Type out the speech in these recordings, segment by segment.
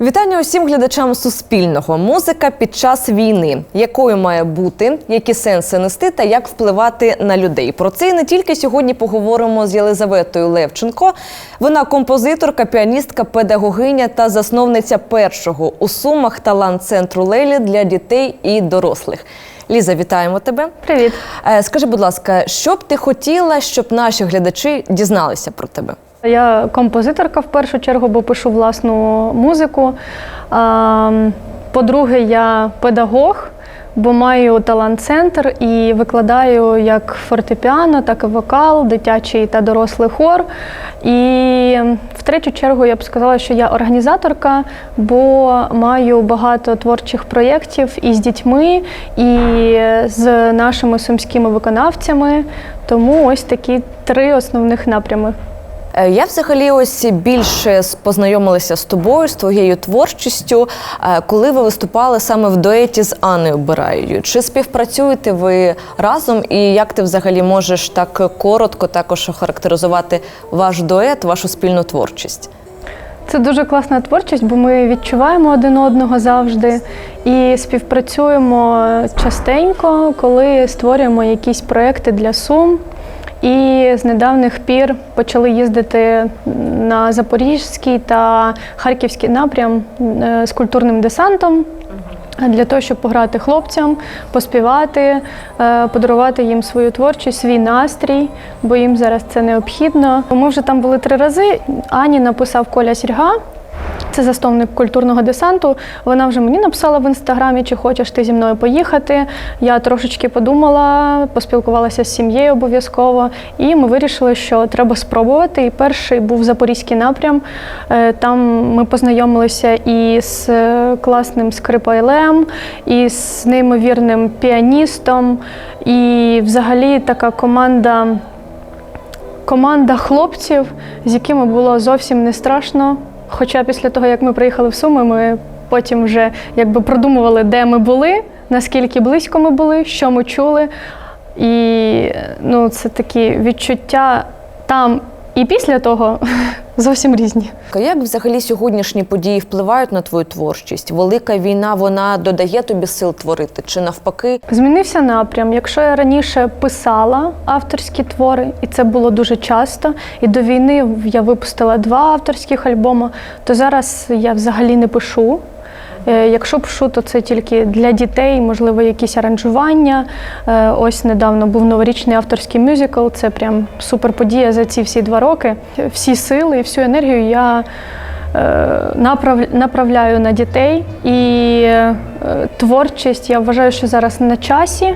Вітання усім глядачам Суспільного. Музика під час війни, якою має бути, які сенси нести та як впливати на людей. Про це і не тільки сьогодні поговоримо з Єлизаветою Левченко. Вона композиторка, піаністка, педагогиня та засновниця першого у Сумах талант центру Лелі для дітей і дорослих. Ліза, вітаємо тебе. Привіт. Е, Скажи, будь ласка, що б ти хотіла, щоб наші глядачі дізналися про тебе? Я композиторка в першу чергу, бо пишу власну музику. По-друге, я педагог, бо маю талант-центр і викладаю як фортепіано, так і вокал, дитячий та дорослий хор. І в третю чергу я б сказала, що я організаторка, бо маю багато творчих проєктів і з дітьми, і з нашими сумськими виконавцями. Тому ось такі три основних напрями. Е, Я взагалі ось більше познайомилася з тобою, з твоєю творчістю, е, коли ви виступали саме в дуеті з Анною Бираєю. Чи співпрацюєте ви разом, і як ти взагалі можеш так коротко також охарактеризувати ваш дует, вашу спільну творчість? Це дуже класна творчість, бо ми відчуваємо один одного завжди і співпрацюємо частенько, коли створюємо якісь проекти для Сум. І з недавніх пір почали їздити на Запорізький та Харківський напрям е, з культурним десантом. Для того, щоб пограти хлопцям, поспівати, е, подарувати їм свою творчість, свій настрій, бо їм зараз це необхідно. Ми вже там були три рази. Ані написав Коля Сірга. Це засновник культурного десанту. Вона вже мені написала в інстаграмі, чи хочеш ти зі мною поїхати. Я трошечки подумала, поспілкувалася з сім'єю обов'язково, і ми вирішили, що треба спробувати. І перший був запорізький напрям. Е, Там ми познайомилися і з е, класним скрипайлем, і з неймовірним піаністом. І взагалі така команда команда хлопців, з якими було зовсім не страшно. Хоча після того, як ми приїхали в Суми, ми потім вже якби продумували, де ми були, наскільки близько ми були, що ми чули. І ну, це такі відчуття там і після того зовсім різні. Як взагалі сьогоднішні події впливають на твою творчість? Велика війна вона додає тобі сил творити, чи навпаки? Змінився напрям. Якщо я раніше писала авторські твори, і це було дуже часто, і до війни я випустила два авторських альбоми, то зараз я взагалі не пишу. Е, Якщо пшу, то це тільки для дітей, можливо, якісь аранжування. Е, Ось недавно був новорічний авторський мюзикл. Це прям суперподія за ці всі два роки. Всі сили і всю енергію я е, направляю на дітей. І творчість я вважаю, що зараз на часі.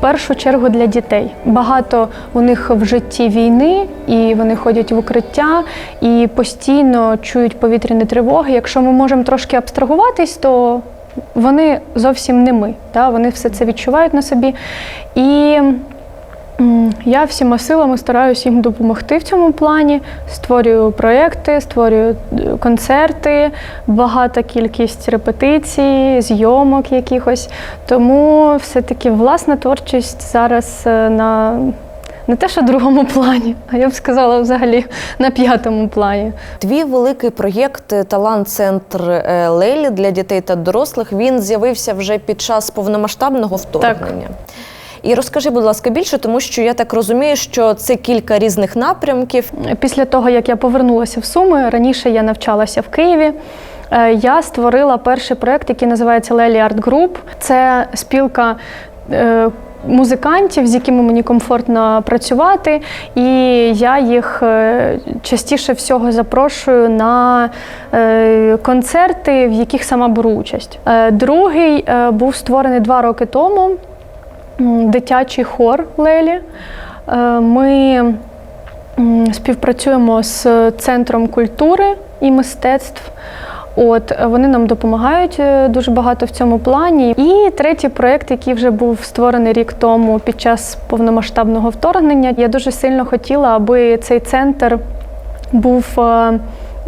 В першу чергу для дітей. Багато у них в житті війни, і вони ходять в укриття і постійно чують повітряні тривоги. Якщо ми можемо трошки абстрагуватись, то вони зовсім не ми. Та? Вони все це відчувають на собі. І Я всіма силами стараюся їм допомогти в цьому плані. Створюю проекти, створюю е, концерти, багата кількість репетицій, зйомок якихось. Тому все-таки власна творчість зараз е, на не те, що другому плані, а я б сказала взагалі на п'ятому плані. Твій великий проєкт е, Талант Центр е, Лелі для дітей та дорослих він з'явився вже під час повномасштабного вторгнення. І розкажи, будь ласка, більше, тому що я так розумію, що це кілька різних напрямків. Після того, як я повернулася в Суми, раніше я навчалася в Києві. е, Я створила перший проєкт, який називається Лелі Арт Груп. Це спілка. е, Музикантів, з якими мені комфортно працювати, і я їх е, частіше всього запрошую на концерти, в яких сама беру участь. Другий був створений два роки тому. Дитячий хор Лелі. Е, Ми Співпрацюємо з центром культури і мистецтв. От вони нам допомагають е, дуже багато в цьому плані. І третій проєкт, який вже був створений рік тому під час повномасштабного вторгнення. Я дуже сильно хотіла, аби цей центр був е,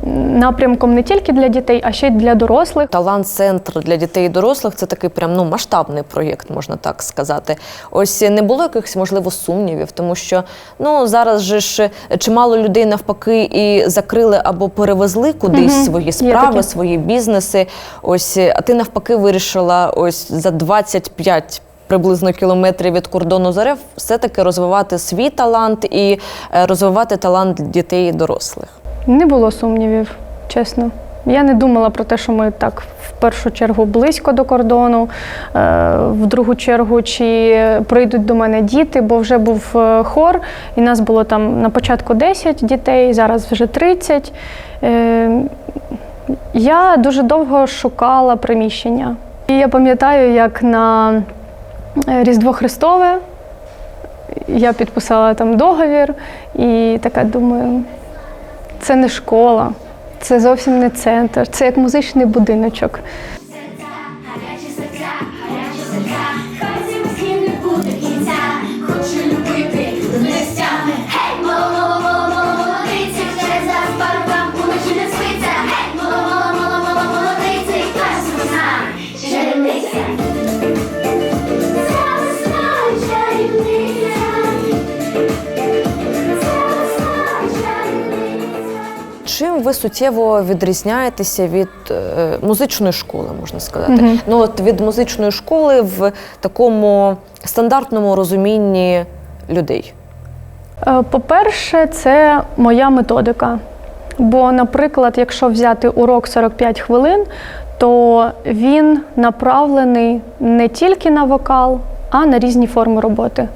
напрямком не тільки для дітей, а ще й для дорослих. Талант-центр для дітей і дорослих це такий прям ну масштабний проєкт, можна так сказати. Ось не було якихось можливо сумнівів, тому що ну зараз же ж чимало людей навпаки і закрили або перевезли кудись Мгм. свої справи, свої бізнеси. Ось а ти навпаки вирішила ось за 25 Приблизно кілометрів від кордону ЗРФ все-таки розвивати свій талант і е, розвивати талант дітей і дорослих. Не було сумнівів, чесно. Я не думала про те, що ми так в першу чергу близько до кордону, е, в другу чергу, чи прийдуть до мене діти, бо вже був е, хор, і нас було там на початку 10 дітей, зараз вже 30. Е, Я дуже довго шукала приміщення. І я пам'ятаю, як на Різдво Христове я підписала там договір і така думаю, це не школа, це зовсім не центр, це як музичний будиночок. Чим ви суттєво відрізняєтеся від е, музичної школи, можна сказати? Мгм. Ну от від музичної школи в такому стандартному розумінні людей. Е, По-перше, це моя методика. Бо, наприклад, якщо взяти урок 45 хвилин, то він направлений не тільки на вокал, а на різні форми роботи.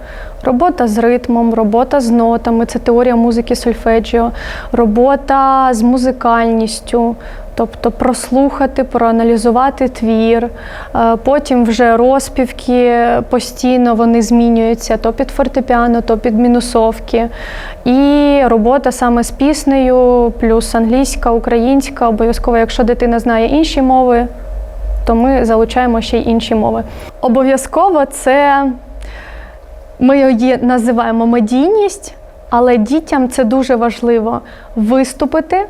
Робота з ритмом, робота з нотами, це теорія музики сольфеджіо, робота з музикальністю, тобто прослухати, проаналізувати твір. Е, Потім вже розпівки постійно вони змінюються то під фортепіано, то під мінусовки. І робота саме з піснею, плюс англійська, українська, обов'язково, якщо дитина знає інші мови, то ми залучаємо ще й інші мови. Обов'язково це ми її називаємо медійність, але дітям це дуже важливо виступити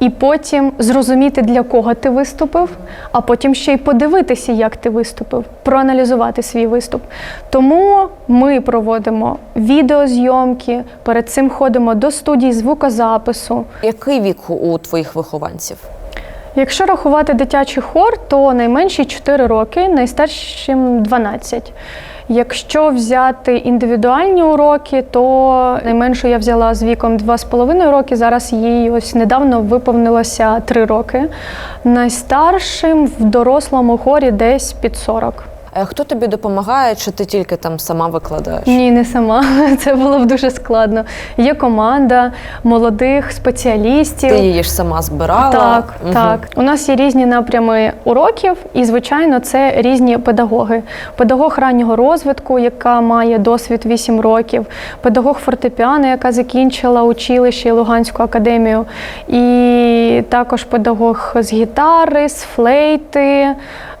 і потім зрозуміти, для кого ти виступив, а потім ще й подивитися, як ти виступив, проаналізувати свій виступ. Тому ми проводимо відеозйомки, перед цим ходимо до студії звукозапису. Який вік у твоїх вихованців? Якщо рахувати дитячий хор, то найменші 4 роки, найстаршим 12. Якщо взяти індивідуальні уроки, то найменшу я взяла з віком 2,5 роки. Зараз їй ось недавно виповнилося 3 роки. Найстаршим в дорослому хорі десь під 40. Е, Хто тобі допомагає, чи ти тільки там сама викладаєш? Ні, не сама. Це було б дуже складно. Є команда молодих спеціалістів. Ти її ж сама збирала? Так, Мгм. так. У нас є різні напрями уроків, і, звичайно, це різні педагоги. Педагог раннього розвитку, яка має досвід 8 років, педагог фортепіано, яка закінчила училище і Луганську академію, і також педагог з гітари, з флейти.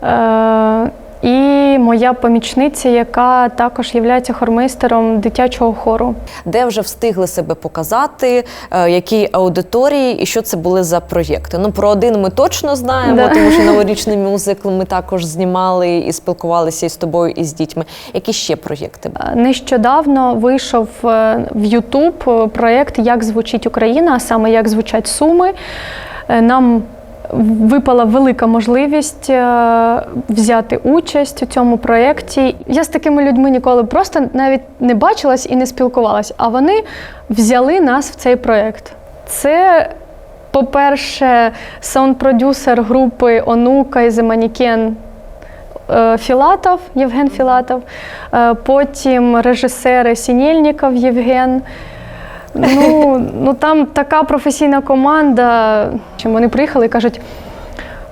Е- і моя помічниця, яка також є хормейстером дитячого хору. Де вже встигли себе показати, е, якій аудиторії і що це були за проєкти? Ну про один ми точно знаємо, Да. тому що новорічний мюзикл ми також знімали і спілкувалися із тобою і з дітьми. Які ще проєкти? Нещодавно вийшов е, в YouTube проєкт Як звучить Україна, а саме як звучать Суми. Е, Нам випала велика можливість е, взяти участь у цьому проєкті. Я з такими людьми ніколи просто навіть не бачилась і не спілкувалась, а вони взяли нас в цей проєкт. Це по-перше, саунд-продюсер групи Онука і Mannequin е, Філатов, Євген Філатов, е, потім режисери Сінєльніков Євген. Ну, ну там така професійна команда. Чим Вони приїхали і кажуть.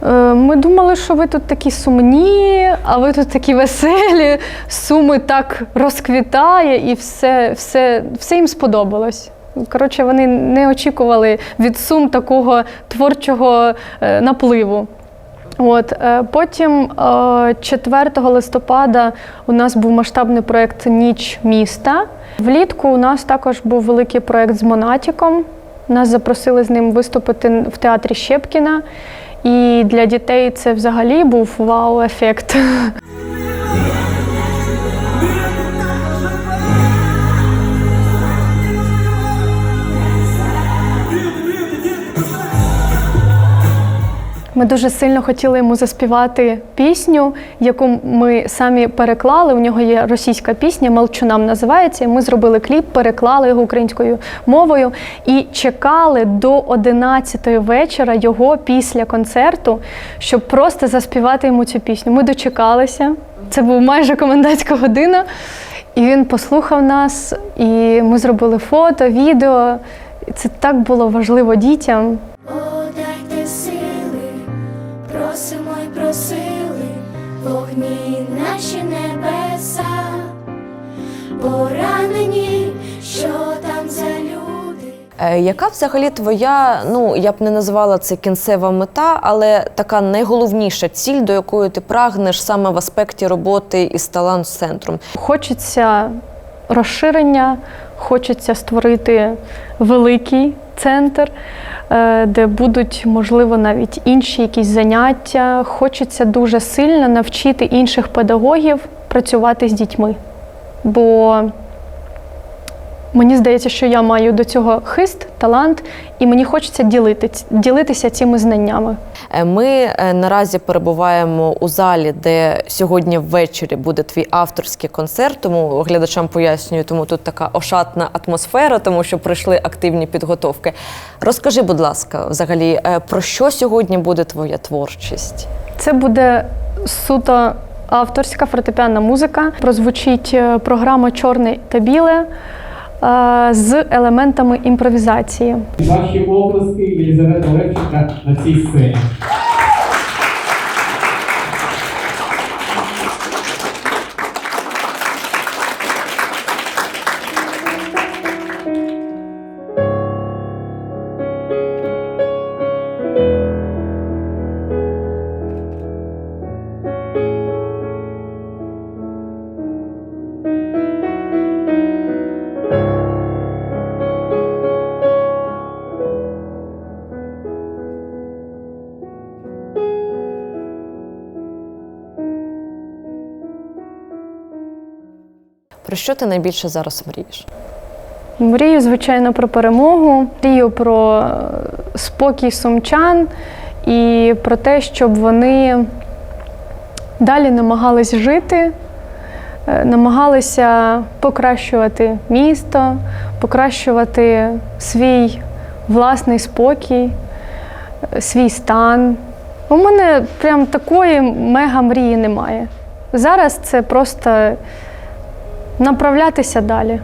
«Е, Ми думали, що ви тут такі сумні, а ви тут такі веселі, суми так розквітає, і все, все, все їм сподобалось. Коротше, вони не очікували від сум такого творчого е, напливу. От, е, потім е, 4 листопада у нас був масштабний проєкт Ніч міста. Влітку у нас також був великий проєкт з Монатіком. Нас запросили з ним виступити в театрі Щепкіна. І для дітей це взагалі був вау-ефект. Ми дуже сильно хотіли йому заспівати пісню, яку ми самі переклали. У нього є російська пісня Молчунам називається. Ми зробили кліп, переклали його українською мовою і чекали до 11 вечора його після концерту, щоб просто заспівати йому цю пісню. Ми дочекалися. Це був майже комендантська година. І він послухав нас, і ми зробили фото, відео. Це так було важливо дітям. Вогні наші небеса, поранені, що там за люди. Е, Яка взагалі твоя, ну я б не назвала це кінцева мета, але така найголовніша ціль, до якої ти прагнеш саме в аспекті роботи із талант центром? Хочеться розширення, хочеться створити великий центр, е, де будуть, можливо, навіть інші якісь заняття. Хочеться дуже сильно навчити інших педагогів працювати з дітьми. Бо мені здається, що я маю до цього хист, талант, і мені хочеться ділити, ділитися цими знаннями. Е, Ми е, наразі перебуваємо у залі, де сьогодні ввечері буде твій авторський концерт. Тому глядачам пояснюю, тому тут така ошатна атмосфера, тому що прийшли активні підготовки. Розкажи, будь ласка, взагалі, е, про що сьогодні буде твоя творчість? Це буде суто авторська фортепіанна музика. Прозвучить програма Чорне та біле з елементами імпровізації. Ваші оплески Єлізавета Левченка на цій сцені. Про що ти найбільше зараз мрієш? Мрію, звичайно, про перемогу, мрію про е, спокій сумчан і про те, щоб вони далі намагались жити, е, намагалися покращувати місто, покращувати свій власний спокій, е, свій стан. У мене прям такої мега мрії немає. Зараз це просто направлятися далі.